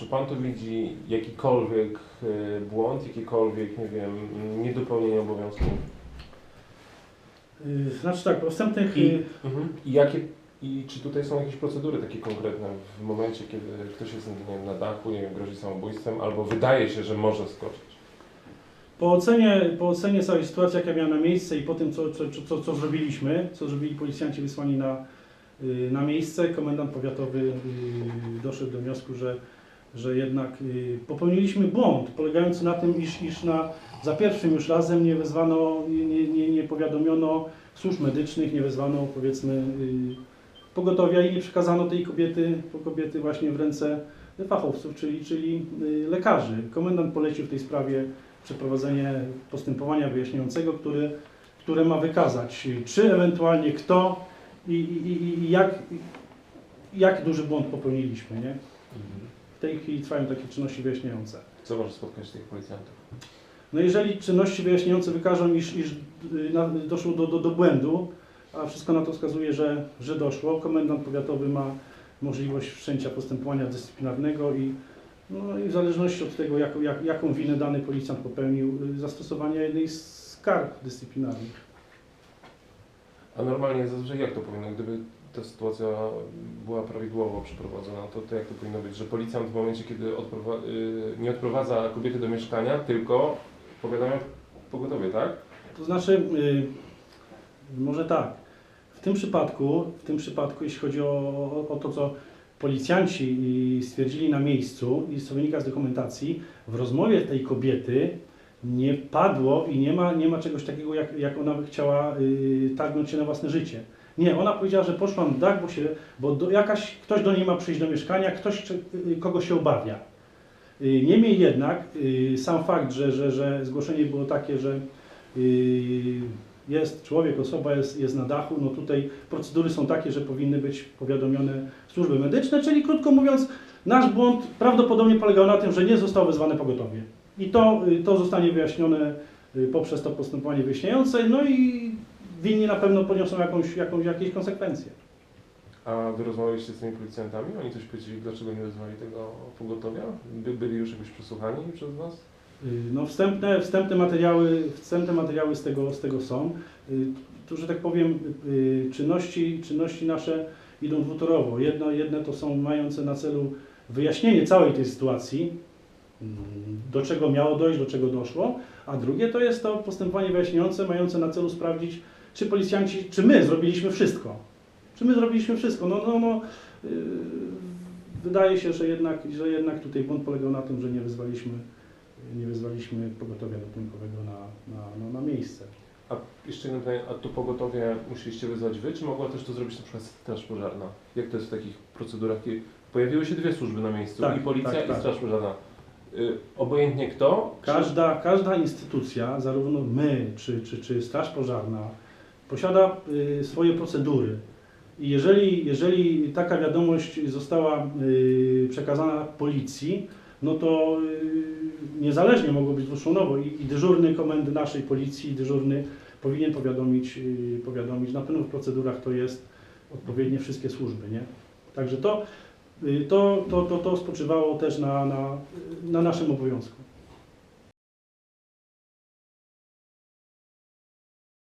Czy pan tu widzi jakikolwiek e, błąd, jakiekolwiek, nie wiem, niedopełnienie obowiązków? Y, Znaczy tak, po wstępnych... I, y, mhm. I jakie i czy tutaj są jakieś procedury takie konkretne w momencie, kiedy ktoś jest nie wiem, na dachu, nie wiem, grozi samobójstwem, albo wydaje się, że może skoczyć? Po ocenie, po ocenie całej sytuacji, jaka miała na miejsce i po tym, co, co, co, co, zrobiliśmy, co zrobili policjanci wysłani na, y, na miejsce, komendant powiatowy doszedł do wniosku, że, że jednak y, popełniliśmy błąd, polegający na tym, iż, iż na, za pierwszym już razem nie wezwano, nie, nie, nie, powiadomiono służb medycznych, nie wezwano powiedzmy y, pogotowia i nie przekazano tej kobiety, kobiety właśnie w ręce fachowców, czyli, czyli y, lekarzy. Komendant polecił w tej sprawie przeprowadzenie postępowania wyjaśniającego, który, które ma wykazać, czy ewentualnie kto i, i, i jak, jak duży błąd popełniliśmy. Nie? W tej chwili trwają takie czynności wyjaśniające. Co może spotkać tych policjantów? No jeżeli czynności wyjaśniające wykażą, iż, iż y, doszło do, do, do błędu, a wszystko na to wskazuje, że, że doszło, komendant powiatowy ma możliwość wszczęcia postępowania dyscyplinarnego i, no i w zależności od tego, jak, jak, jaką winę dany policjant popełnił, y, zastosowania jednej z kar dyscyplinarnych. A normalnie zazwyczaj jak to powinno, gdyby ta sytuacja była prawidłowo przeprowadzona, to, to jak to powinno być, że policjant w momencie, kiedy odprowa y, nie odprowadza kobiety do mieszkania, tylko powiadamia pogotowie, tak? To znaczy, y, może tak, w tym przypadku, w tym przypadku, jeśli chodzi o, o, to, co policjanci stwierdzili na miejscu i co wynika z dokumentacji, w rozmowie tej kobiety nie padło i nie ma, nie ma czegoś takiego, jak, jak ona by chciała y, targnąć się na własne życie. Nie, ona powiedziała, że poszła na dach, bo, się, bo do, jakaś, ktoś do niej ma przyjść do mieszkania, ktoś czy- y, kogo się obawia. Y, Niemniej jednak y, sam fakt, że, że, że zgłoszenie było takie, że y, jest człowiek, osoba jest, jest na dachu, no tutaj procedury są takie, że powinny być powiadomione służby medyczne, czyli krótko mówiąc, nasz błąd prawdopodobnie polegał na tym, że nie zostało wezwane pogotowie. I to, y, to zostanie wyjaśnione y, poprzez to postępowanie wyjaśniające, no i winni na pewno poniosą jakąś, jakąś, jakieś konsekwencje. A wy rozmawialiście z tymi policjantami? Oni coś powiedzieli, dlaczego nie wezwali tego pogotowia? By, byli już jakoś przesłuchani przez was? Y, No, wstępne, wstępne, materiały, wstępne materiały z tego, z tego są. Tu, że tak powiem, czynności, czynności nasze idą dwutorowo. Jedno, jedne to są mające na celu wyjaśnienie całej tej sytuacji, do czego miało dojść, do czego doszło, a drugie to jest to postępowanie wyjaśniające, mające na celu sprawdzić, czy policjanci, czy my zrobiliśmy wszystko. Czy my zrobiliśmy wszystko? No, no, no, y, wydaje się, że jednak, że jednak tutaj błąd polegał na tym, że nie wezwaliśmy nie wezwaliśmy pogotowia ratunkowego na, na, na, na miejsce. A jeszcze jedno pytanie, a to pogotowie musieliście wezwać wy, czy mogła też to zrobić na przykład straż pożarna? Jak to jest w takich procedurach? Pojawiły się dwie służby na miejscu, Tak, i policja, tak, i tak. straż pożarna. Y, obojętnie kto? czy- Każda, każda instytucja, zarówno my czy, czy, czy Straż Pożarna, posiada y, swoje procedury. I jeżeli, jeżeli taka wiadomość została y, przekazana policji, no to niezależnie mogło być dwuszonowo i, i dyżurny komendy naszej policji, dyżurny powinien powiadomić, powiadomić. Na pewno w procedurach to jest odpowiednie wszystkie służby, nie? Także to, to, to, to, to spoczywało też na, na, na naszym obowiązku.